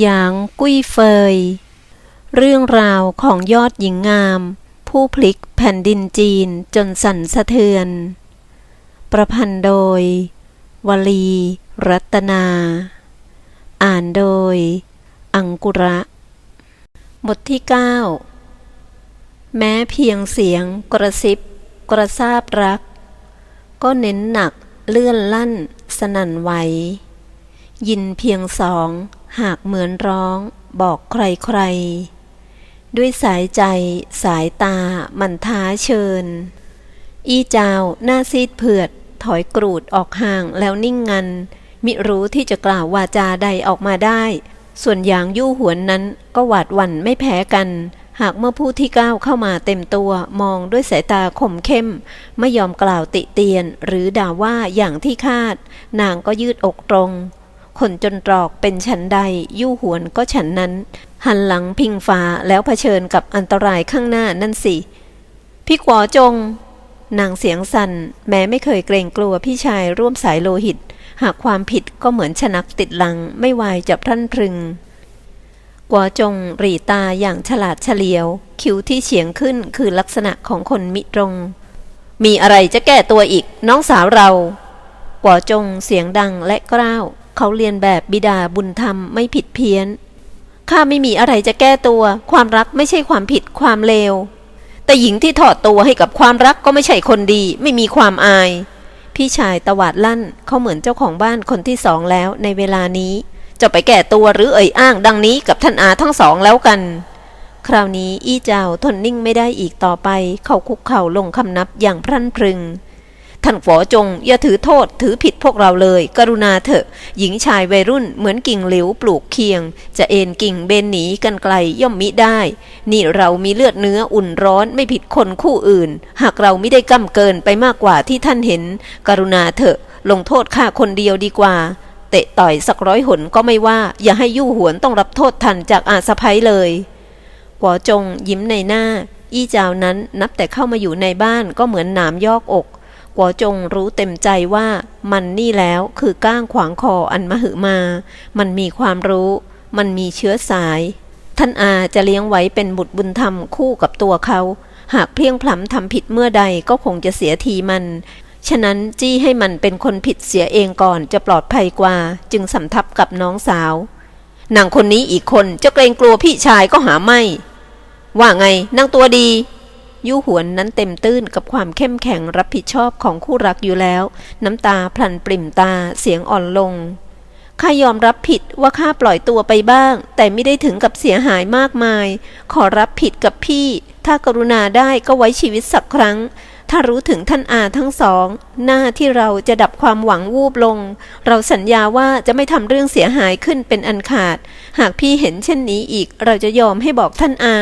หยางกุ้ยเฟย เรื่องราวของยอดหญิงงาม ผู้พลิกแผ่นดินจีนจนสั่นสะเทือน ประพันธ์โดย วลี รัตนา อ่านโดย อังกุระ บทที่ 9 แม้เพียงเสียงกระซิบ กระซาบรัก ก็เน้นหนักเลื่อนลั่นสนั่นไหวยินเพียงสอง หากเหมือนร้องบอกใครๆ ด้วยสายใจสายตามันท้าเชิญ อีเจ้าหน้าซีดเผือด ถอยกรูดออกห่างแล้วนิ่งงัน มิรู้ที่จะกล่าววาจาใดออกมาได้ ส่วนอย่างยู่หวนนั้นก็หวาดหวั่นไม่แพ้กัน หากเมื่อผู้ที่ก้าวเข้ามาเต็มตัวมองด้วยสายตาคมเข้ม ไม่ยอมกล่าวติเตียนหรือด่าว่าอย่างที่คาด นางก็ยืดอกตรง คนจนตรอกเป็นฉันใดยู่หวนก็ฉันนั้น หันหลังพิงฟ้าแล้วเผชิญกับอันตรายข้างหน้านั่นสิ พี่กวอจง นางเสียงสัน่นแม้ไม่เคยเกรงกลัวพี่ชายร่วมสายโลหิต หากความผิดก็เหมือนชนักติดหลังไม่วายจับพรั่นพรึงกัวจงหรีตาอย่างฉลาดเฉลียว คิ้วที่เฉียงขึ้นคือลักษณะของคนมิตรง มีอะไรจะแก้ตัวอีกน้องสาวเรากัวจงเสียงดังและกล้าว เขาเรียนแบบบิดาบุญธรรมไม่ผิดเพี้ยน ข้าไม่มีอะไรจะแก้ตัว ความรักไม่ใช่ความผิดความเลว แต่หญิงที่ถอดตัวให้กับความรักก็ไม่ใช่คนดี ไม่มีความอาย พี่ชายตวาดลั่นเขาเหมือนเจ้าของบ้านคนที่สองแล้วในเวลานี้ จะไปแก่ตัวหรือเอ่ยอ้างดังนี้กับท่านอาทั้งสองแล้วกัน คราวนี้อี้เจ้าทนนิ่งไม่ได้อีกต่อไป เขาคุกเข่าลงคำนับอย่างพรั่นพรึง ท่านฝอจงอย่าถือโทษถือผิดพวกเราเลย กรุณาเถอะ หญิงชายวัยรุ่นเหมือนกิ่งเหลวปลูกเคียง จะเอ็นกิ่งเบนหนีกันไกลย่อมมิได้ นี่เรามีเลือดเนื้ออุ่นร้อนไม่ผิดคนคู่อื่น หากเราไม่ได้ก้ำเกินไปมากกว่าที่ท่านเห็น กรุณาเถอะลงโทษข้าคนเดียวดีกว่าเตะต่อยสักร้อยหนก็ไม่ว่า อย่าให้ยู่หวนต้องรับโทษทันจากอาสะพ้ยเลยกัวจงยิ้มในหน้า อี้จาวนั้นนับแต่เข้ามาอยู่ในบ้านก็เหมือนหนามยอกอก กัวจงรู้เต็มใจว่ามันนี่แล้วคือก้างขวางคออันมหึมา มันมีความรู้ มันมีเชื้อสาย ท่านอาจะเลี้ยงไว้เป็นบุตรบุญธรรมคู่กับตัวเขา หากเพียงพล้ำทำผิดเมื่อใดก็คงจะเสียทีมัน ฉะนั้นจี้ให้มันเป็นคนผิดเสียเองก่อนจะปลอดภัยกว่า จึงสำทับกับน้องสาวนางคนนี้อีกคนจะเกรงกลัวพี่ชายก็หาไม่ ว่าไงนางตัวดี ยู่หวนนั้นเต็มตื้นกับความเข้มแข็งรับผิดชอบของคู่รักอยู่แล้ว น้ำตาพลันปริ่มตาเสียงอ่อนลงข้ายอมรับผิดว่าข้าปล่อยตัวไปบ้าง แต่ไม่ได้ถึงกับเสียหายมากมาย ขอรับผิดกับพี่ ถ้ากรุณาได้ก็ไว้ชีวิตสักครั้ง ถ้ารู้ถึงท่านอาทั้งสอง หน้าที่เราจะดับความหวังวูบลง เราสัญญาว่าจะไม่ทำเรื่องเสียหายขึ้นเป็นอันขาด หากพี่เห็นเช่นนี้อีก เราจะยอมให้บอกท่านอา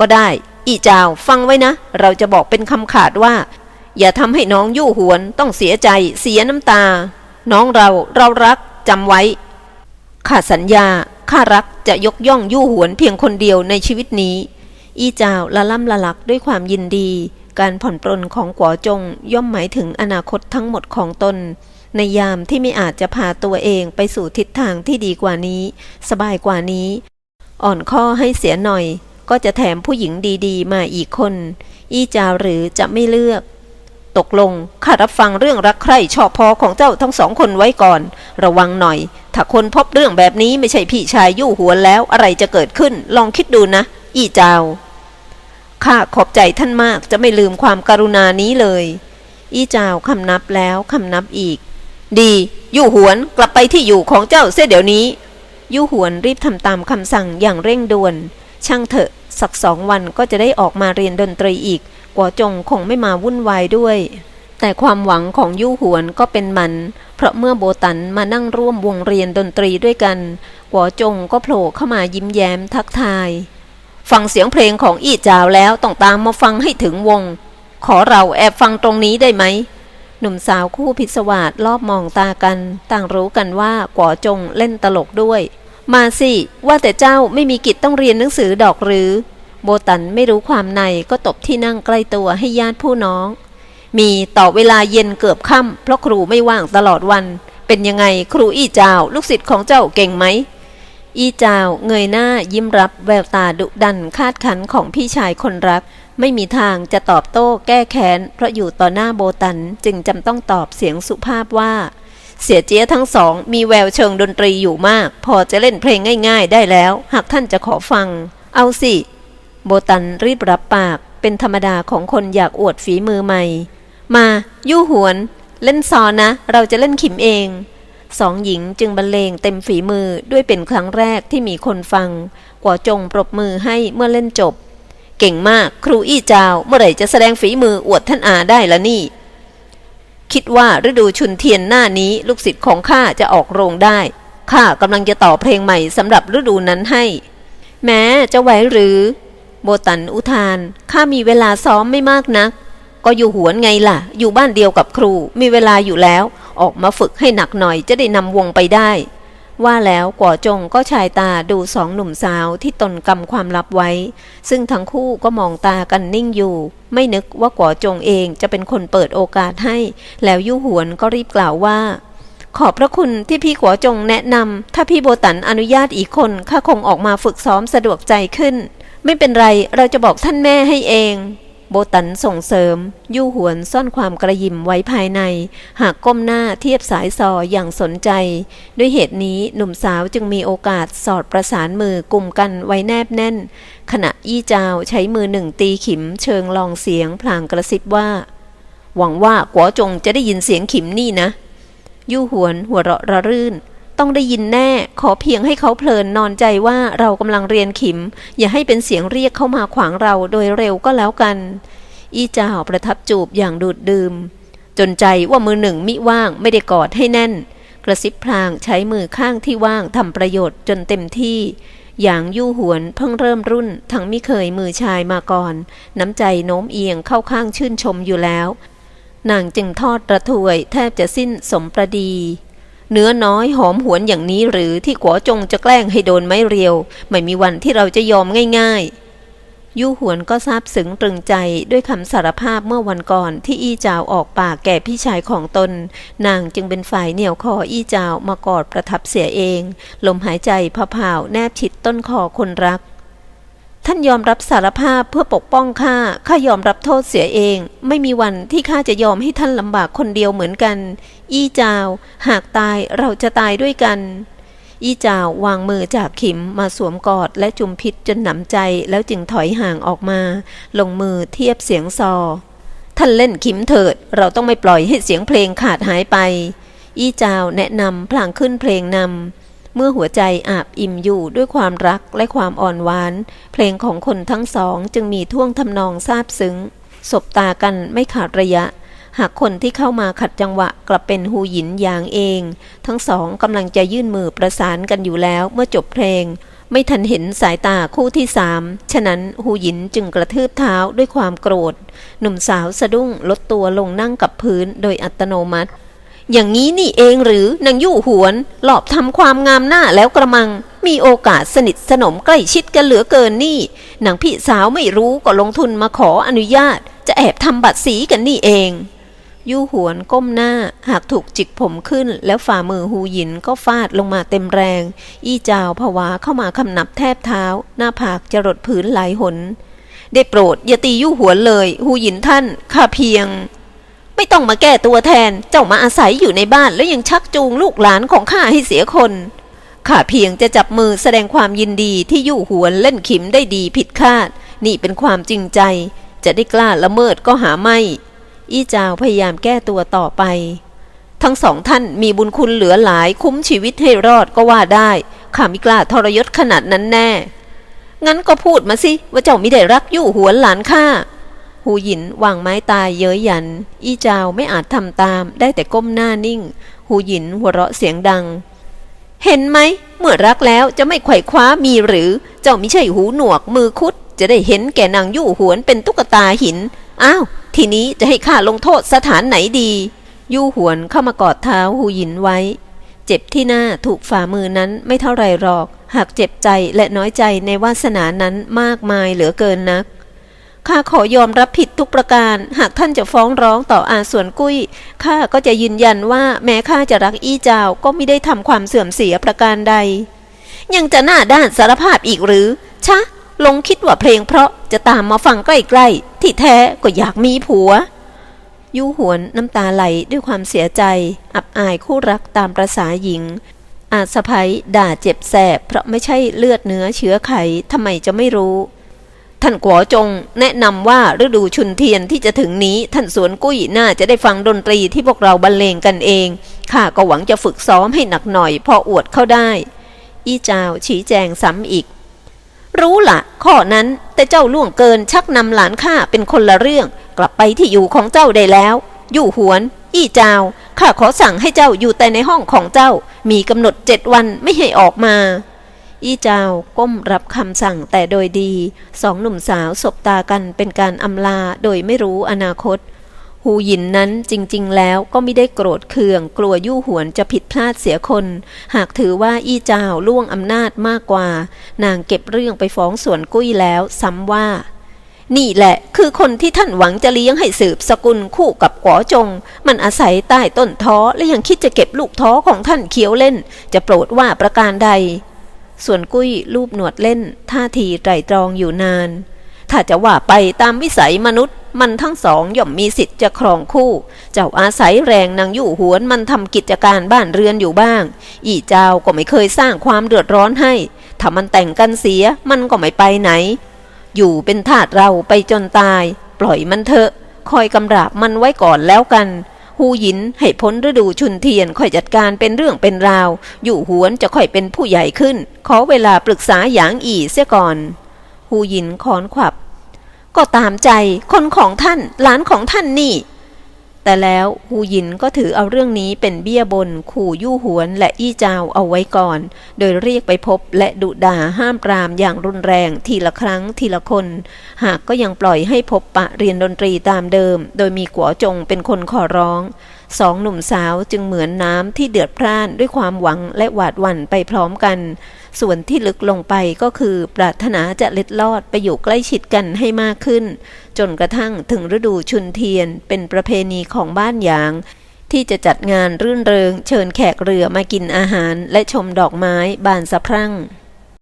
ก็ได้ อีจาวฟังไว้นะ เราจะบอกเป็นคำขาดว่า อย่าทำให้น้องยู่หวนต้องเสียใจ เสียน้ำตา น้องเราเรารักจำไว้ข้าสัญญาข้ารักจะยกย่องยู่หวนเพียงคนเดียวในชีวิตนี้ อีจาวละล่ำละลักด้วยความยินดี การผ่อนปลนของกัวจงย่อมหมายถึงอนาคตทั้งหมดของตน ในยามที่ไม่อาจจะพาตัวเองไปสู่ทิศทางที่ดีกว่านี้ สบายกว่านี้ อ่อนข้อให้เสียหน่อย ก็จะแถมผู้หญิงดีๆ มาอีกคน อี้จาหรือจะไม่เลือก ตกลงข้ารับฟังเรื่องรักใคร่ชอบพอของเจ้าทั้งสองคนไว้ก่อน ระวังหน่อย ถ้าคนพบเรื่องแบบนี้ไม่ใช่พี่ชายยู่หัวแล้วอะไรจะเกิดขึ้น ลองคิดดูนะ อี้จาวข้าขอบใจท่านมากจะไม่ลืมความการุณานี้เลย อี้จาวคำนับแล้วคำนับอีก ดียู่หวนกลับไปที่อยู่ของเจ้าเสียเดี๋ยวนี้ยู่หวนรีบทำตามคำสั่งอย่างเร่งด่วน ช่างเถอะ สักสองวันก็จะได้ออกมาเรียนดนตรีอีกกัวจงคงไม่มาวุ่นวายด้วย แต่ความหวังของยู่หวนก็เป็นมัน เพราะเมื่อโบตันมานั่งร่วมวงเรียนดนตรีด้วยกันกัวจงก็โผล่เข้ามายิ้มแย้มทักทาย ฟังเสียงเพลงของอี้จาวแล้วต้องตามมาฟังให้ถึงวง ขอเราแอบฟังตรงนี้ได้ไหมหนุ่มสาวคู่พิศวาสรอบมองตากัน ต่างรู้กันว่ากัวจงเล่นตลกด้วย มาสิ ว่าแต่เจ้าไม่มีกิจต้องเรียนหนังสือดอกหรือ โบตันไม่รู้ความในก็ตบที่นั่งใกล้ตัวให้ญาติผู้น้อง มีต่อเวลาเย็นเกือบค่ำเพราะครูไม่ว่างตลอดวัน เป็นยังไงครูอี้จาลูกศิษย์ของเจ้าเก่งไหมอีเจ้าเงยหน้ายิ้มรับแววตาดุดันคาดขันของพี่ชายคนรัก ไม่มีทางจะตอบโต้แก้แค้น เพราะอยู่ต่อหน้าโบตันจึงจำต้องตอบเสียงสุภาพว่า เสียเจี๊ยทั้งสอง มีแววเชิงดนตรีอยู่มาก พอจะเล่นเพลงง่ายๆ ได้แล้ว หากท่านจะขอฟัง เอาสิ โบตันรีบรับปาก เป็นธรรมดาของคนอยากอวดฝีมือใหม่ มา ยู่หวน เล่นซอนะ เราจะเล่นขิมเองสองหญิงจึงบรรเลงเต็มฝีมือด้วยเป็นครั้งแรกที่มีคนฟัง กว่าจงปรบมือให้เมื่อเล่นจบ เก่งมากครูอี้จาว เมื่อไหร่จะแสดงฝีมืออวดท่านอาได้ละนี่ คิดว่าฤดูชุนเทียนหน้านี้ลูกศิษย์ของข้าจะออกโรงได้ ข้ากำลังจะต่อเพลงใหม่สำหรับฤดูนั้นให้ แม้จะไหวหรือ โบตันอุทาน ข้ามีเวลาซ้อมไม่มากนัก ก็อยู่หวนไงล่ะ อยู่บ้านเดียวกับครู มีเวลาอยู่แล้ว ออกมาฝึกให้หนักหน่อยจะได้นำวงไปได้ ว่าแล้วกว่าจงก็ชายตาดูสองหนุ่มสาวที่ตนกำความลับไว้ ซึ่งทั้งคู่ก็มองตากันนิ่งอยู่ ไม่นึกว่ากว่าจงเองจะเป็นคนเปิดโอกาสให้ แล้วยู่หวนก็รีบกล่าวว่า ขอบพระคุณที่พี่กัวจงแนะนำถ้าพี่โบตันอนุญาตอีกคนข้าคงออกมาฝึกซ้อมสะดวกใจขึ้น ไม่เป็นไรเราจะบอกท่านแม่ให้เอง โบตันส่งเสริม ยู่หวนซ่อนความกระยิมไว้ภายใน หากก้มหน้าเทียบสายซออย่างสนใจ ด้วยเหตุนี้หนุ่มสาวจึงมีโอกาสสอดประสานมือกลุ่มกันไว้แนบแน่น ขณะยี่จาวใช้มือหนึ่งตีขิมเชิงลองเสียงพลางกระซิบว่า หวังว่ากัวจงจะได้ยินเสียงขิมนี่นะยู่หวนหัวเราะระรื่น ต้องได้ยินแน่ ขอเพียงให้เขาเพลินนอนใจว่าเรากำลังเรียนขิม อย่าให้เป็นเสียงเรียกเข้ามาขวางเราโดยเร็วก็แล้วกัน อีจาวประทับจูบอย่างดูดดื่ม จนใจว่ามือหนึ่งมิว่างไม่ได้กอดให้แน่น กระซิบพลางใช้มือข้างที่ว่างทำประโยชน์จนเต็มที่อย่างยู่หวนเพิ่งเริ่มรุ่น ทั้งไม่เคยมือชายมาก่อน น้ำใจโน้มเอียงเข้าข้างชื่นชมอยู่แล้ว นางจึงทอดระถวยแทบจะสิ้นสมประดี เนื้อน้อยหอมหวนอย่างนี้หรือที่กัวจงจะแกล้งให้โดนไม้เรียว ไม่มีวันที่เราจะยอมง่ายๆ ยู่หวนก็ซาบซึ้งตรึงใจด้วยคำสารภาพเมื่อวันก่อนที่อี้จาวออกปากแก่พี่ชายของตน นางจึงเป็นฝ่ายเหนี่ยวคออี้จาวมากอดประทับเสียเอง ลมหายใจพะพาวแนบชิดต้นคอคนรัก ท่านยอมรับสารภาพเพื่อปกป้องข้า ข้ายอมรับโทษเสียเอง ไม่มีวันที่ข้าจะยอมให้ท่านลำบากคนเดียวเหมือนกัน อี้จาว หากตายเราจะตายด้วยกัน อี้จาววางมือจากขิมมาสวมกอดและจุมพิษจนหนำใจแล้วจึงถอยห่างออกมา ลงมือเทียบเสียงซอ ท่านเล่นขิมเถิด เราต้องไม่ปล่อยให้เสียงเพลงขาดหายไป อี้จาวแนะนำพลางขึ้นเพลงนำ เมื่อหัวใจอาบอิ่มอยู่ด้วยความรักและความอ่อนหวาน เพลงของคนทั้งสองจึงมีท่วงทำนองซาบซึ้ง สบตากันไม่ขาดระยะ หากคนที่เข้ามาขัดจังหวะกลับเป็นฮูหยินอย่างเอง ทั้งสองกำลังจะยื่นมือประสานกันอยู่แล้วเมื่อจบเพลง ไม่ทันเห็นสายตาคู่ที่สาม ฉะนั้นฮูหยินจึงกระทืบเท้าด้วยความโกรธ หนุ่มสาวสะดุ้งลดตัวลงนั่งกับพื้นโดยอัตโนมัติ อย่างนี้นี่เองหรือนางยู่หวน หลอบทำความงามหน้าแล้วกระมัง มีโอกาสสนิทสนมใกล้ชิดกันเหลือเกินนี่นางพี่สาวไม่รู้ก็ลงทุนมาขออนุญาต จะแอบทำบัตรสีกันนี่เอง ยู่หวนก้มหน้า หากถูกจิกผมขึ้น แล้วฝ่ามือฮูหยินก็ฟาดลงมาเต็มแรง อี้จาวผวาเข้ามาคำนับแทบเท้า หน้าผากจะรดผืนหลายหน ได้โปรดอย่าตียู่หวนเลยฮูหยินท่านข้าเพียง ไม่ต้องมาแก้ตัวแทน เจ้ามาอาศัยอยู่ในบ้านแล้วยังชักจูงลูกหลานของข้าให้เสียคนข้าเพียงจะจับมือแสดงความยินดีที่ยู่หวนเล่นขิมได้ดีผิดคาด นี่เป็นความจริงใจ จะได้กล้าละเมิดก็หาไม่ อี้จาวพยายามแก้ตัวต่อไป ทั้งสองท่านมีบุญคุณเหลือหลายคุ้มชีวิตให้รอดก็ว่าได้ข้าไม่กล้าทรยศขนาดนั้นแน่ งั้นก็พูดมาสิว่าเจ้าไม่ได้รักยู่หวนหลานข้า หูหยินวางไม้ตายเย้ยหยัน อี้จาวไม่อาจทำตาม ได้แต่ก้มหน้านิ่ง หูหยินหัวเราะเสียงดัง เห็นไหม เมื่อรักแล้วจะไม่ไขว่คว้ามีหรือ เจ้าไม่ใช่หูหนวกมือคุด จะได้เห็นแก่นางยู่หวนเป็นตุ๊กตาหิน อ้าว ทีนี้จะให้ข้าลงโทษสถานไหนดี ยู่หวนเข้ามากอดเท้าหูหยินไว้ เจ็บที่หน้าถูกฝ่ามือนั้นไม่เท่าไรหรอก หากเจ็บใจและน้อยใจในวาสนานั้นมากมายเหลือเกินนัก ข้าขอยอมรับผิดทุกประการ หากท่านจะฟ้องร้องต่ออาส่วนกุ้ย ข้าก็จะยืนยันว่าแม้ข้าจะรักอี้เจ้าก็ไม่ได้ทำความเสื่อมเสียประการใด ยังจะหน้าด้านสารภาพอีกหรือ ชะ ลงคิดว่าเพลงเพราะจะตามมาฟังใกล้ๆ ที่แท้ก็อยากมีผัว ยู่หวนน้ำตาไหลด้วยความเสียใจ อับอายคู่รักตามประษาหญิง อาสะพ้ยด่าเจ็บแสบเพราะไม่ใช่เลือดเนื้อเชื้อไขทำไมจะไม่รู้ ท่านกัวจงแนะนำว่าฤดูชุนเทียนที่จะถึงนี้ท่านสวนกุ้ยน่าจะได้ฟังดนตรีที่พวกเราบรรเลงกันเอง ข้าก็หวังจะฝึกซ้อมให้หนักหน่อยพออวดเข้าได้ อี้จาวชี้แจงซ้ำอีก รู้ละข้อนั้นแต่เจ้าล่วงเกินชักนำหลานข้าเป็นคนละเรื่อง กลับไปที่อยู่ของเจ้าได้แล้ว อยู่หวน อี้จาวข้าขอสั่งให้เจ้าอยู่แต่ในห้องของเจ้า มีกำหนดเจ็ดวันไม่ให้ออกมา อี้เจ้าก้มรับคำสั่งแต่โดยดี สองหนุ่มสาวสบตากันเป็นการอำลาโดยไม่รู้อนาคต หูหยินนั้นจริงๆ แล้วก็ไม่ได้โกรธเคือง กลัวยู่หวนจะผิดพลาดเสียคน หากถือว่าอี้เจ้าล่วงอำนาจมากกว่า นางเก็บเรื่องไปฟ้องสวนกุ้ยแล้วซ้ำว่านี่แหละคือคนที่ท่านหวังจะเลี้ยงให้สืบสกุลคู่กับก๋อจง มันอาศัยใต้ต้นท้อและยังคิดจะเก็บลูกท้อของท่านเคี้ยวเล่น จะโปรดว่าประการใด ส่วนกุ้ยรูปหนวดเล่น ท่าทีไตรตรองอยู่นาน ถ้าจะว่าไปตามวิสัยมนุษย์ มันทั้งสองย่อมมีสิทธิ์จะครองคู่ เจ้าอาศัยแรงนางอยู่หวนมันทำกิจการบ้านเรือนอยู่บ้าง อีเจ้าก็ไม่เคยสร้างความเดือดร้อนให้ ถ้ามันแต่งกันเสียมันก็ไม่ไปไหน อยู่เป็นทาสเราไปจนตาย ปล่อยมันเถอะ คอยกำราบมันไว้ก่อนแล้วกัน ฮูหยินให้พ้นฤดูชุนเทียนค่อยจัดการเป็นเรื่องเป็นราว อยู่หวนจะค่อยเป็นผู้ใหญ่ขึ้น ขอเวลาปรึกษาหยางอีเสียก่อน ฮูหยินคอนขวับ ก็ตามใจ คนของท่านหลานของท่านนี่ แต่แล้วฮูหยินก็ถือเอาเรื่องนี้เป็นเบี้ยบน ขู่ยู่หวนและอี้จาวเอาไว้ก่อน โดยเรียกไปพบและดุด่าห้ามปรามอย่างรุนแรงทีละครั้งทีละคน หากก็ยังปล่อยให้พบปะเรียนดนตรีตามเดิม โดยมีกัวจงเป็นคนขอร้อง สองหนุ่มสาวจึงเหมือนน้ำที่เดือดพร่านด้วยความหวังและหวาดหวั่นไปพร้อมกัน ส่วนที่ลึกลงไปก็คือปรารถนาจะเล็ดลอดไปอยู่ใกล้ชิดกันให้มากขึ้น จนกระทั่งถึงฤดูชุนเทียนเป็นประเพณีของบ้านหยางที่จะจัดงานรื่นเริงเชิญแขกเรือมากินอาหารและชมดอกไม้บานสะพรั่ง